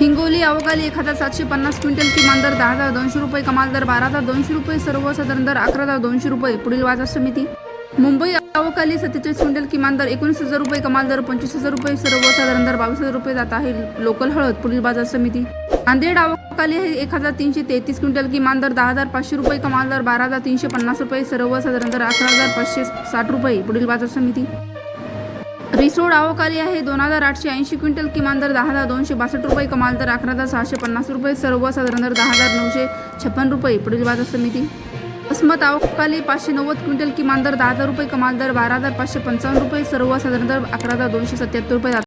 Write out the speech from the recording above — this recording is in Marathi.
हिंगोली अवकाली एक हजार सातशे पन्नास क्विंटल किमान दर दहा हजार दोनशे रुपये कमाल दर बारा हजार दोनशे रुपये सर्वसाधारण दर अकरा हजार दोनशे रुपये पुढील बाजार समिती. मुंबई अवकाली सत्तेचाळीस क्विंटल किमान दर एकोणीस हजार रुपये कमाल दर पंचवीस हजार रुपये सर्वसाधारण दर बावीस हजार रुपये जात आहे लोकल हळद पुढील बाजार समिती. नांदेड अवकाली आहे एक हजार तीनशे तेहतीस क्विंटल किमान दर दहा हजार पाचशे रुपये कमाल दर बारा हजार तीनशे पन्नास रुपये सर्वसाधारण दर अकरा हजार पाचशे साठ रुपये पुढील बाजार समिती. रिसोड अवकाली आहे. दोन हजार आठशे ऐंशी क्विंटल किमान दर दहा हजार दोनशे बासष्ट रुपये कमाल दर अकरा हजार सहाशे पन्नास रुपये. सर्वसाधारण दर दहा हजार नऊशे छप्पन रुपये. पुढील बाजार समिती. अस्मत आवकाली पाचशे नव्वद क्विंटल किमान दर दहा हजार रुपये कमाल दर बारा हजार पाचशे पंचावन्न रुपये. सर्वसाधारण दर अकरा हजार दोनशे सत्याहत्तर रुपये.